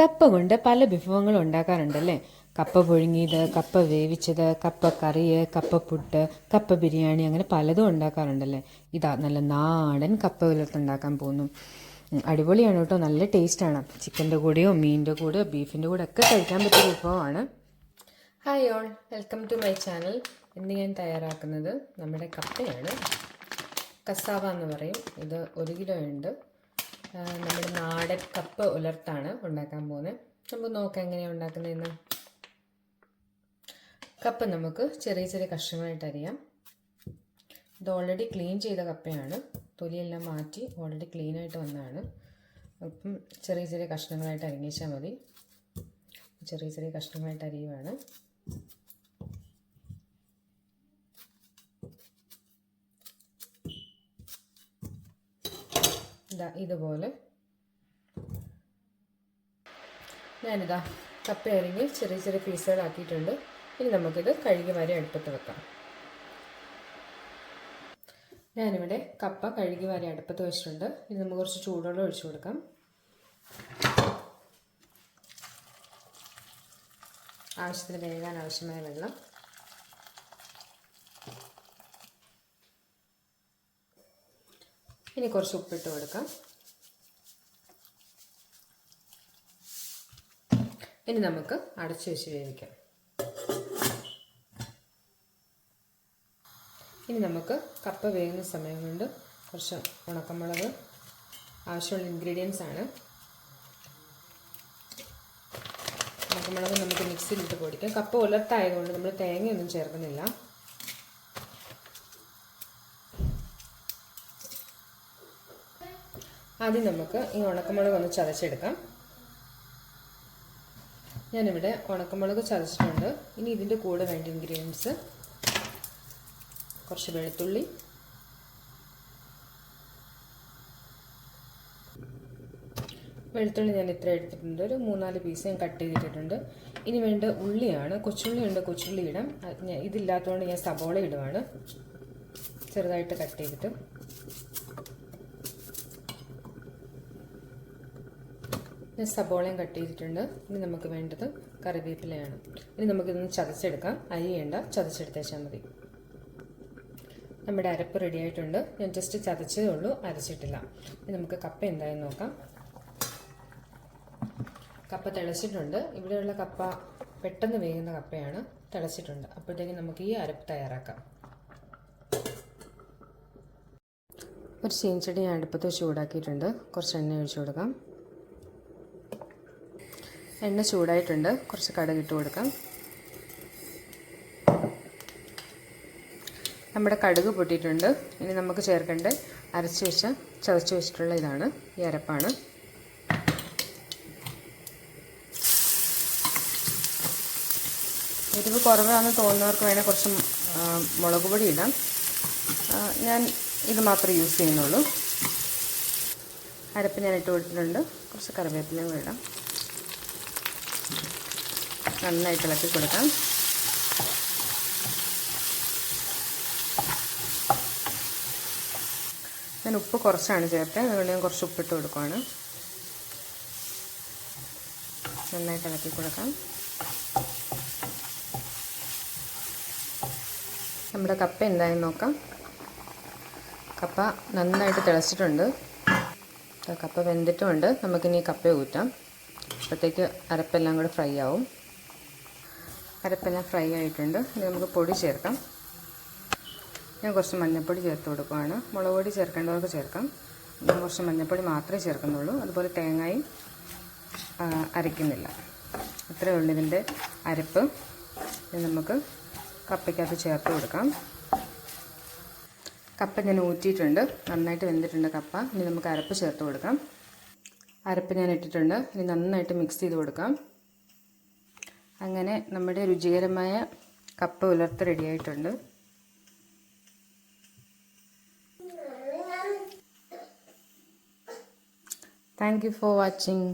കപ്പ കൊണ്ട് പല വിഭവങ്ങളും ഉണ്ടാക്കാറുണ്ടല്ലേ? കപ്പ പുഴുങ്ങിയത് കപ്പ വേവിച്ചത് കപ്പ കറി കപ്പ പുട്ട് കപ്പ ബിരിയാണി അങ്ങനെ പലതും ഉണ്ടാക്കാറുണ്ടല്ലേ? ഇതാ നല്ല നാടൻ കപ്പ ഉലർത്തുണ്ടാക്കാൻ പോകുന്നു. അടിപൊളിയാണ് കേട്ടോ. നല്ല ടേസ്റ്റാണ്. ചിക്കന്റെ കൂടെയോ മീനിന്റെ കൂടെയോ ബീഫിന്റെ കൂടെ ഒക്കെ കഴിക്കാൻ പറ്റിയ വിഭവമാണ്. Hi all welcome to my channel ഇന്ന് ഞാൻ തയ്യാറാക്കുന്നത് നമ്മുടെ കപ്പയാണ്. കസാവ എന്ന് പറയും. ഇത് ഒരു കിലോ ഉണ്ട്. നമ്മുടെ നാടൻ കപ്പ് ഉലർത്താണ് ഉണ്ടാക്കാൻ പോകുന്നത്. നമുക്ക് നോക്കാം എങ്ങനെയാണ് ഉണ്ടാക്കുന്നതെന്ന്. കപ്പ് നമുക്ക് ചെറിയ ചെറിയ കഷ്ണങ്ങളായിട്ട് അറിയാം ഇത് ഓൾറെഡി ക്ലീൻ ചെയ്ത കപ്പയാണ്. തൊലിയെല്ലാം മാറ്റി ഓൾറെഡി ക്ലീൻ ആയിട്ട് വന്നതാണ്. അപ്പം ചെറിയ ചെറിയ കഷ്ണങ്ങളായിട്ട് അരിഞ്ഞാൽ മതി. ചെറിയ ചെറിയ കഷ്ണങ്ങളായിട്ട് അരിയുവാണ്. ഇതുപോലെ. ഞാനിതാ കപ്പ അരിഞ്ഞ് ചെറിയ ചെറിയ പീസുകളാക്കിയിട്ടുണ്ട് ഇനി നമുക്കിത് കഴുകി വരെ അടുപ്പത്ത് വെക്കാം. ഞാനിവിടെ കപ്പ കഴുകി വരെ അടുപ്പത്ത് വെച്ചിട്ടുണ്ട്. ഇനി നമുക്ക് കുറച്ച് ചൂടുവെള്ളം ഒഴിച്ചു കൊടുക്കാം. ആവശ്യത്തിന് വേകാൻ ആവശ്യമായ വെള്ളം. ഇനി കുറച്ച് ഉപ്പിട്ട് കൊടുക്കാം. ഇനി നമുക്ക് അടച്ചു വെച്ച് വേവിക്കാം. ഇനി നമുക്ക് കപ്പ വേകുന്ന സമയം കൊണ്ട് കുറച്ച് ഉണക്കമുളക് ആവശ്യമുള്ള ഇൻഗ്രീഡിയൻസ് ആണ്. ഉണക്കമുളക് നമുക്ക് മിക്സിയിലിട്ട് പൊടിക്കാം. കപ്പ ഉലർത്തായതുകൊണ്ട് നമ്മൾ തേങ്ങയൊന്നും ചേർക്കുന്നില്ല. ആദ്യം നമുക്ക് ഈ ഉണക്കമുളക് ഒന്ന് ചതച്ചെടുക്കാം. ഞാനിവിടെ ഉണക്കമുളക് ചതച്ചിട്ടുണ്ട്. ഇനി ഇതിന്റെ കൂടെ വേണ്ട ഇൻഗ്രീഡിയൻസ് കുറച്ച് വെളുത്തുള്ളി. വെളുത്തുള്ളി ഞാൻ ഇത്ര എടുത്തിട്ടുണ്ട്. ഒരു മൂന്നാൽ പീസ് ഞാൻ കട്ട് ചെയ്തിട്ടുണ്ട്. ഇനി വേണ്ട ഉള്ളിയാണ്. കൊച്ചുള്ളി ഉണ്ട് കൊച്ചുള്ളി ഇടാം. ഇതില്ലാത്തതുകൊണ്ട് ഞാൻ സബോള ഇടുവാണ്. ചെറുതായിട്ട് കട്ട് ചെയ്തിട്ട്. ഞാൻ സബോളയും കട്ട് ചെയ്തിട്ടുണ്ട്. ഇനി നമുക്ക് വേണ്ടത് കറിവേപ്പിലയാണ്. ഇനി നമുക്കിതൊന്ന് ചതച്ചെടുക്കാം. അരിയേണ്ട ചതച്ചെടുത്തേച്ചാൽ മതി. നമ്മുടെ അരപ്പ് റെഡി ആയിട്ടുണ്ട്. ഞാൻ ജസ്റ്റ് ചതച്ചതേ ഉള്ളൂ അരച്ചിട്ടില്ല. ഇനി നമുക്ക് കപ്പ എന്തായാലും നോക്കാം. കപ്പ തിളച്ചിട്ടുണ്ട്. ഇവിടെയുള്ള കപ്പ പെട്ടെന്ന് വേകുന്ന കപ്പയാണ്. തിളച്ചിട്ടുണ്ട്. അപ്പോഴത്തേക്കും നമുക്ക് ഈ അരപ്പ് തയ്യാറാക്കാം. ഒരു ചീൻചട്ടി ഞാൻ അടുപ്പത്ത് ചൂടാക്കിയിട്ടുണ്ട്. കുറച്ച് എണ്ണ ഒഴിച്ചു കൊടുക്കാം. എണ്ണ ചൂടായിട്ടുണ്ട്. കുറച്ച് കടുക് ഇട്ട് കൊടുക്കാം. നമ്മുടെ കടുക് പൊട്ടിയിട്ടുണ്ട്. ഇനി നമുക്ക് ചേർക്കേണ്ട അരച്ച് വെച്ച ചതച്ച് വെച്ചിട്ടുള്ള ഇതാണ്. ഈ അരപ്പാണ്. എരിവ് കുറവാണെന്ന് തോന്നുന്നവർക്ക് വേണേൽ കുറച്ച് മുളക് പൊടി ഇടാം. ഞാൻ ഇത് മാത്രമേ യൂസ് ചെയ്യുന്നുള്ളൂ. അരപ്പ് ഞാൻ ഇട്ട് കൊടുത്തിട്ടുണ്ട്. കുറച്ച് കറിവേപ്പിലയും ഇടാം. നന്നായിട്ട് ഇളക്കി കൊടുക്കാം. ഞാൻ ഉപ്പ് കുറച്ചാണ് ചേർത്തത്. അതുകൊണ്ട് ഞാൻ കുറച്ച് ഉപ്പിട്ട് കൊടുക്കുവാണ്. നന്നായി ഇളക്കി കൊടുക്കാം. നമ്മുടെ കപ്പ എന്തായാലും നോക്കാം. കപ്പ നന്നായിട്ട് തിളച്ചിട്ടുണ്ട്. കപ്പ വെന്തിട്ടുമുണ്ട്. നമുക്കിനി കപ്പ ഊറ്റാം. അപ്പോഴത്തേക്ക് അരപ്പെല്ലാം കൂടെ ഫ്രൈ ആവും. അരപ്പെല്ലാം ഫ്രൈ ആയിട്ടുണ്ട്. ഇനി നമുക്ക് പൊടി ചേർക്കാം. ഞാൻ കുറച്ച് മഞ്ഞൾപ്പൊടി ചേർത്ത് കൊടുക്കുകയാണ് മുളക് പൊടി ചേർക്കേണ്ടതൊക്കെ ചേർക്കാം. ഞാൻ കുറച്ച് മഞ്ഞൾപ്പൊടി മാത്രമേ ചേർക്കുന്നുള്ളൂ. അതുപോലെ തേങ്ങയും അരയ്ക്കുന്നില്ല. അത്രയേ ഉള്ളൂ ഇതിന്റെ അരപ്പ്. നമുക്ക് കപ്പയ്ക്കകത്ത് ചേർത്ത് കൊടുക്കാം. കപ്പ ഞാൻ ഊറ്റിയിട്ടുണ്ട്. നന്നായിട്ട് വെന്തിട്ടുണ്ട് കപ്പ. ഇനി നമുക്ക് അരപ്പ് ചേർത്ത് കൊടുക്കാം. അരപ്പ് ഞാൻ ഇട്ടിട്ടുണ്ട്. ഇനി നന്നായിട്ട് മിക്സ് ചെയ്ത് കൊടുക്കാം. അങ്ങനെ നമ്മുടെ രുചികരമായ കപ്പ് ഉലർത്ത് റെഡിയായിട്ടുണ്ട് താങ്ക് യു ഫോർ വാച്ചിങ്